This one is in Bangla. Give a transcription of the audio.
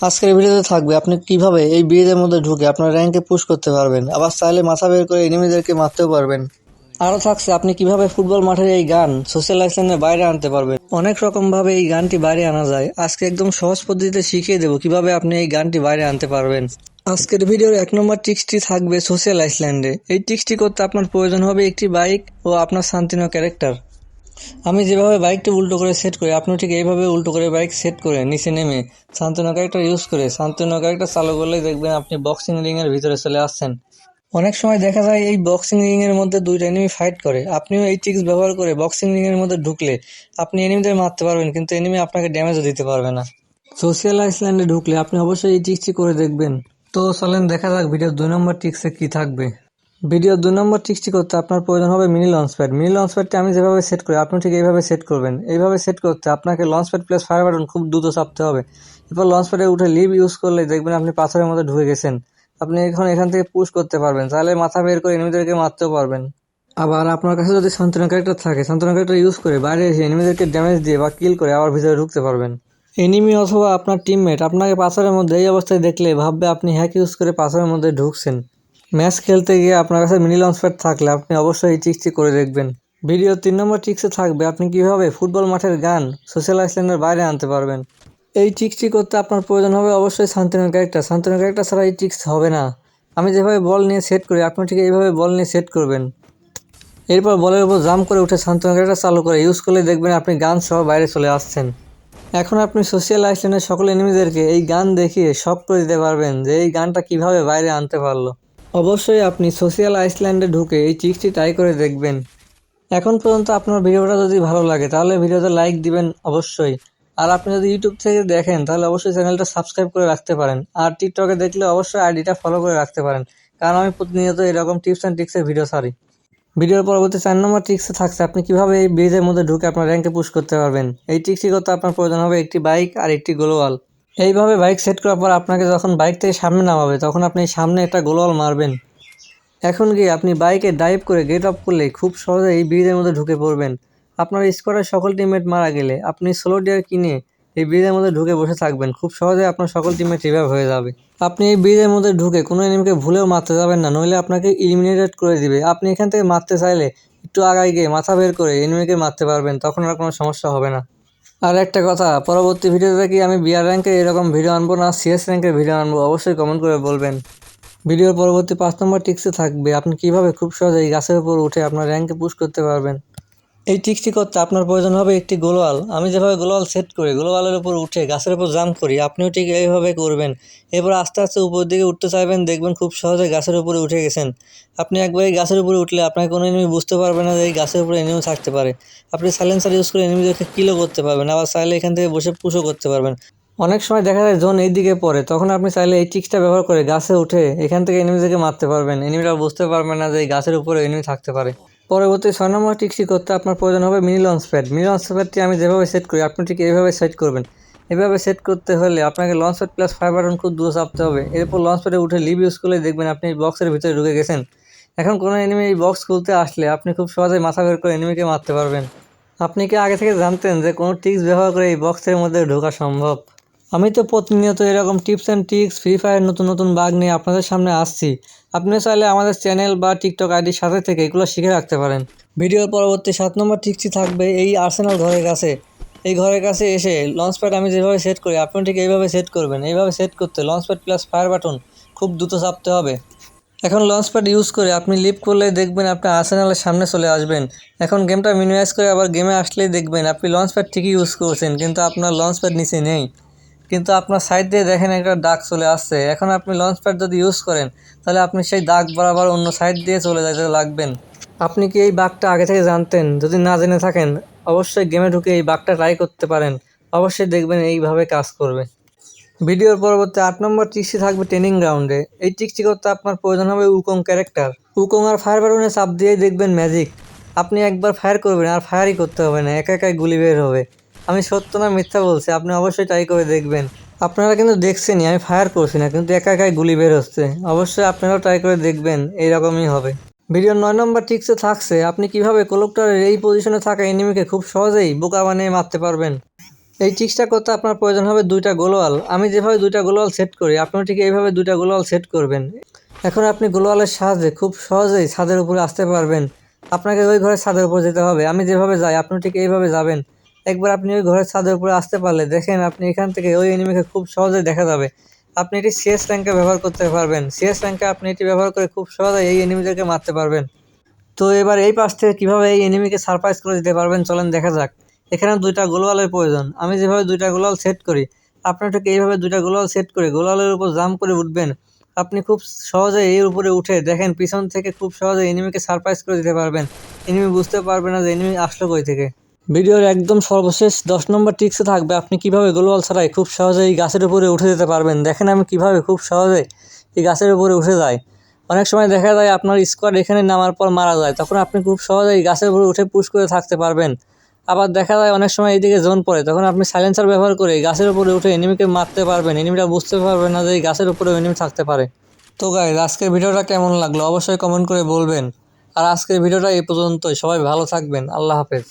আজকের ভিডিওতে থাকবে আপনি কীভাবে এই ব্রিজের মধ্যে ঢুকে আপনার র্যাঙ্কে পুশ করতে পারবেন, আবার চাইলে মাথা বের করে এনিমিদেরকে মারতেও পারবেন। আরও থাকছে, আপনি কীভাবে ফুটবল মাঠের এই গান সোশ্যাল লাইসেন্সের বাইরে আনতে পারবেন। অনেক রকম ভাবে এই গানটি বাইরে আনা যায়। আজকে একদম সহজ পদ্ধতিতে শিখিয়ে দেবো কীভাবে আপনি এই গানটি বাইরে আনতে পারবেন। আজকের ভিডিওর এক নম্বর টিক্সটি থাকবে সোশ্যাল আইসল্যান্ডে এই টিক্সটি করতে আপনার প্রয়োজন হবে একটি বাইক ও আপনার শান্তিনো ক্যারেক্টার আমি যেভাবে বাইকটি উল্টো করে সেট করি আপনি ঠিক এইভাবে উল্টো করে বাইক সেট করে নিচে নেমে শান্তনু ক্যারেক্টার ইউজ করে শান্তনু ক্যারেক্টার চালু করলেই দেখবেন আপনি বক্সিং রিং এর ভিতরে চলে আসছেন। অনেক সময় দেখা যায় এই বক্সিং রিং এর মধ্যে দুইটা এনিমি ফাইট করে। আপনিও এই ট্রিক্স ব্যবহার করে বক্সিং রিং এর মধ্যে ঢুকলে আপনি এনিমিদের মারতে পারবেন, কিন্তু এনিমি আপনাকে ড্যামেজও দিতে পারবে না। সোশ্যাল আইসল্যান্ডে ঢুকলে আপনি অবশ্যই এই ট্রিক্সটি করে দেখবেন। তো চলেন দেখা যাক ভিডিওর দুই নম্বর ট্রিক্সে কি থাকবে। ভিডিও দুই নম্বর ট্রিক্সটি করতে আপনার প্রয়োজন হবে mini launch pad mini launch প্যাডটি আমি যেভাবে সেট করি, আপনি ঠিক এইভাবে সেট করবেন। এইভাবে সেট করতে আপনাকে launch pad plus fire button খুব দ্রুত চাপতে হবে। এরপর লঞ্চ প্যাডে উঠে লিভ ইউজ করলে দেখবেন আপনি পাথরের মধ্যে ঢুকে গেছেন। আপনি এখন এখান থেকে পুশ করতে পারবেন চাইলে মাথা বের করে এনিমিদেরকে মারতেও পারবেন। আবার আপনার কাছে যদি সান্ত্বনা ক্যারেক্টার থাকে সন্তান ক্যারেক্টার ইউজ করে বাইরে এসে এনিমিদেরকে ড্যামেজ দিয়ে বা কিল করে আবার ভিতরে ঢুকতে পারবেন। এনিমি অথবা আপনার টিমমেট আপনাকে পাথরের মধ্যে এই অবস্থায় দেখলে ভাববে আপনি হ্যাক ইউজ করে পাথরের মধ্যে ঢুকছেন। ম্যাচ খেলতে গিয়ে আপনার কাছে মিনি লঞ্চ প্যাড থাকলে আপনি অবশ্যই এই ট্রিক্সটি করে দেখবেন। ভিডিও তিন নম্বর ট্রিক্সে থাকবে আপনি কীভাবে ফুটবল মাঠের গান সোশ্যাল আইসল্যান্ডের বাইরে আনতে পারবেন। এই ট্রিক্সটি করতে আপনার প্রয়োজন হবে অবশ্যই শান্তনু ক্যারেক্টার। শান্তনু ক্যারেক্টার ছাড়া এই ট্রিক্স হবে না। আমি যেভাবে বল নিয়ে সেট করি, আপনি ঠিক এইভাবে বল নিয়ে সেট করবেন। এরপর বলের উপর জাম্প করে উঠে শান্তনু ক্যারেক্টার চালু করে। ইউজ করলে দেখবেন আপনি গান সহ বাইরে চলে আসছেন। এখন আপনি সোশ্যাল আইসল্যান্ডের সকল এনিমিদেরকে এই গান দেখিয়ে শক করে দিতে পারবেন যে এই গানটা কীভাবে বাইরে আনতে পারল। অবশ্যই আপনি সোশ্যাল আইসল্যান্ডে ঢুকে এই ট্রিক্সটি ট্রাই করে দেখবেন। এখন পর্যন্ত আপনার ভিডিওটা যদি ভালো লাগে, তাহলে ভিডিওতে লাইক দিবেন অবশ্যই। আর আপনি যদি ইউটিউব থেকে দেখেন, তাহলে অবশ্যই চ্যানেলটা সাবস্ক্রাইব করে রাখতে পারেন। আর টিকটকে দেখলে অবশ্যই আইডিটা ফলো করে রাখতে পারেন। কারণ আমি প্রতিনিয়ত এরকম টিপস অ্যান্ড ট্রিক্সের ভিডিও ছাড়ি। ভিডিওর পরবর্তী চার নম্বর ট্রিক্সে থাকছে, আপনি কীভাবে এই ব্রিজের মধ্যে ঢুকে আপনার র্যাঙ্কে পুশ করতে পারবেন। এই ট্রিক্সটি করতে আপনার প্রয়োজন হবে একটি বাইক আর একটি গ্লোয়াল এইভাবে বাইক সেট করার পর আপনাকে যখন বাইক থেকে সামনে নামাবে, তখন আপনি সামনে একটা গোলওয়াল মারবেন। এখন গিয়ে আপনি বাইকে ডাইভ করে গেট অফ করলে খুব সহজে এই ব্রিজের মধ্যে ঢুকে পড়বেন। আপনার স্কোয়াডের সকল টিমমেট মারা গেলে আপনি সোলো ডিয়ার কিনে এই ব্রিজের মধ্যে ঢুকে বসে থাকবেন। খুব সহজে আপনার সকল টিমমেট রিভাইভ হয়ে যাবে। আপনি এই ব্রিজের মধ্যে ঢুকে কোনো এনিমিকে ভুলেও মারতে যাবেন না, নইলে আপনাকে ইলিমিনেটেড করে দিবে। আপনি এখান থেকে মারতে চাইলে একটু আগায় গিয়ে মাথা বের করে এনিমিকে মারতে পারবেন, তখন আর কোনো সমস্যা হবে না। আর একটা কথা, পরবর্তী ভিডিওতে কি আমি বিআর র্যাঙ্কের এরকম ভিডিও আনব না সিএস র্যাঙ্কের ভিডিও আনব, অবশ্যই কমেন্ট করে বলবেন। ভিডিওর পরবর্তী পাঁচ নম্বর টিক্সে থাকবে, আপনি কীভাবে খুব সহজে এই গাছের উপর উঠে আপনার র্যাঙ্কে পুশ করতে পারবেন। এই টিক্সটি করতে আপনার প্রয়োজন হবে একটি গোলওয়াল। আমি যেভাবে গোলওয়াল সেট করি, গোলওয়ালের উপর উঠে, গাছের উপর জাম্প করি, আপনিও ঠিক এইভাবে করবেন। এরপর আস্তে আস্তে উপর দিকে উঠতে চাইবেন, দেখবেন খুব সহজে গাছের উপরে উঠে গেছেন। আপনি একবার এই গাছের উপরে উঠলে আপনাকে কোনো এনিমি বুঝতে পারবে না যে এই গাছের উপরে এনিমি থাকতে পারে। আপনি সাইলেন্সার ইউজ করে এনিমিদেরকে কিলো করতে পারবেন, আবার চাইলে এখান থেকে বসে পুষো করতে পারবেন। অনেক সময় দেখা যায় জোন এই দিকে পড়ে, তখন আপনি চাইলে এই ট্রিক্সটা ব্যবহার করে গাছে উঠে এখান থেকে এনিমিদেরকে মারতে পারবেন। এনিমিরা বুঝতে পারবে না যে এই গাছের উপরে এনিমি থাকতে পারে। পরবর্তী ছয় নম্বর ট্রিক্সটি করতে আপনার প্রয়োজন হবে mini launch pad. Mini launch প্যাডটি আমি যেভাবে সেট করি, আপনি ঠিক এইভাবে সেট করবেন। এভাবে সেট করতে হলে আপনাকে launch pad plus five button খুব দূরে চাপতে হবে। এরপর লঞ্চ প্যাডে উঠে লিভ ইউজ করলে দেখবেন আপনি বক্সের ভিতরে ঢুকে গেছেন। এখন কোনো এনিমি এই বক্স খুলতে আসলে আপনি খুব সহজেই মাথা বের করে এনিমিকে মারতে পারবেন। আপনি কি আগে থেকে জানতেন যে কোনো ট্রিক্স ব্যবহার করে এই বক্সের মধ্যে ঢোকা সম্ভব? আমি তো প্রতিনিয়ত এরকম tips and tricks free fire নতুন নতুন বাগ নিয়ে আপনাদের সামনে আসছি। আপনি চাইলে আমাদের চ্যানেল বা টিকটক আইডির সাথে থেকে এগুলো শিখে রাখতে পারেন। ভিডিওর পরবর্তী সাত নম্বর ট্রিক্সটি থাকবে এই আর্সেনাল ঘরের কাছে। এই ঘরের কাছে এসে লঞ্চ প্যাড আমি যেভাবে সেট করি আপনি ঠিক এইভাবে সেট করবেন। এইভাবে সেট করতে launch pad plus fire button খুব দ্রুত চাপতে হবে। এখন লঞ্চ প্যাড ইউজ করে আপনি লিভ করলে দেখবেন আপনি আর্সেনালের সামনে চলে আসবেন। এখন গেমটা মিনিমাইজ করে আবার গেমে আসলেই দেখবেন আপনি লঞ্চ প্যাড ঠিকই ইউজ করছেন, কিন্তু আপনার লঞ্চ প্যাড নিচে নেই। কিন্তু আপনার সাইড দিয়ে দেখেন একটা দাগ চলে আসছে। এখন আপনি লঞ্চ প্যাড যদি ইউজ করেন, তাহলে আপনি সেই দাগ বরাবর অন্য সাইড দিয়ে চলে যেতে লাগবেন। আপনি কি এই বাঘটা আগে থেকে জানতেন? যদি না জেনে থাকেন, অবশ্যই গেমে ঢুকে এই বাঘটা ট্রাই করতে পারেন। অবশ্যই দেখবেন এইভাবে কাজ করবে। ভিডিওর পরবর্তী আট নম্বর টিক্সি থাকবে ট্রেনিং গ্রাউন্ডে এই টিক্সটি করতে আপনার প্রয়োজন হবে উকং ক্যারেক্টার উকং আর ফায়ার বাটনে চাপ দিয়েই দেখবেন ম্যাজিক আপনি একবার ফায়ার করবেন আর ফায়ারই করতে হবে না, একা একাই গুলি বের হবে। আমি সত্য না মিথ্যা বলছি, আপনি অবশ্যই ট্রাই করে দেখবেন। আপনারা কিন্তু দেখছেনই, আমি ফায়ার করছি না, কিন্তু একা একাই গুলি বের হচ্ছে। অবশ্যই আপনারাও ট্রাই করে দেখবেন, এইরকমই হবে। ভিডিওর নয় নম্বর টিক্সে থাকছে, আপনি কীভাবে কোলোপটারের এই পজিশনে থাকা এনিমিকে খুব সহজেই বোকা বানিয়ে মারতে পারবেন? এই ট্রিক্সটা করতে আপনার প্রয়োজন হবে দুইটা গোলওয়াল। আমি যেভাবে দুইটা গোলওয়াল সেট করি, আপনিও ঠিক এইভাবে দুইটা গোলওয়াল সেট করবেন। এখন আপনি গোলওয়ালের সাহায্যে খুব সহজেই ছাদের উপরে আসতে পারবেন। আপনাকে ওই ঘরের ছাদের উপর যেতে হবে। আমি যেভাবে যাই আপনি ঠিক এইভাবে যাবেন। একবার আপনি ওই ঘরের ছাদের উপরে আসতে পারলে দেখেন আপনি এখান থেকে ওই এনিমিকে খুব সহজেই দেখা যাবে। আপনি এটি সিএস র্যাঙ্কে ব্যবহার করতে পারবেন। সিএস র্যাঙ্কে আপনি এটি ব্যবহার করে খুব সহজেই এই এনিমিদেরকে মারতে পারবেন। তো এবার এই পাশ থেকে কীভাবে এই এনিমিকে সারপ্রাইজ করে দিতে পারবেন চলেন দেখা যাক। এখানে দুইটা গোলওয়ালের প্রয়োজন। আমি যেভাবে দুইটা গোলওয়াল সেট করি, আপনার ঠিক এইভাবে দুইটা গোলওয়াল সেট করে গোলওয়ালের উপর জাম্প করে উঠবেন। আপনি খুব সহজে এর উপরে উঠে দেখেন পিছন থেকে খুব সহজে এনিমিকে সারপ্রাইজ করে দিতে পারবেন। এনিমি বুঝতে পারবে না যে এনিমি আসলো কই থেকে। ভিডিওর একদম সর্বশেষ দশ নম্বর টিক্সে থাকবে আপনি কীভাবে গোলওয়াল ছাড়াই খুব সহজে এই গাছের উপরে উঠে যেতে পারবেন। দেখেন আমি কীভাবে খুব সহজে এই গাছের উপরে উঠে যাই। অনেক সময় দেখা যায় আপনার স্কোয়াড এখানে নামার পর মারা যায়, তখন আপনি খুব সহজেই গাছের উপরে উঠে পুশ করে থাকতে পারবেন। আবার দেখা যায় অনেক সময় এইদিকে জোন পড়ে, তখন আপনি সাইলেন্সার ব্যবহার করে এই গাছের উপরে উঠে এনিমিকে মারতে পারবেন। এনিমিটা বুঝতে পারবেন না যে এই গাছের উপরে এনিমি থাকতে পারে। তো গাইজ আজকের ভিডিওটা কেমন লাগল? অবশ্যই কমেন্ট করে বলবেন। আর আজকের ভিডিওটা এই পর্যন্তই। সবাই ভালো থাকবেন। আল্লাহ হাফেজ।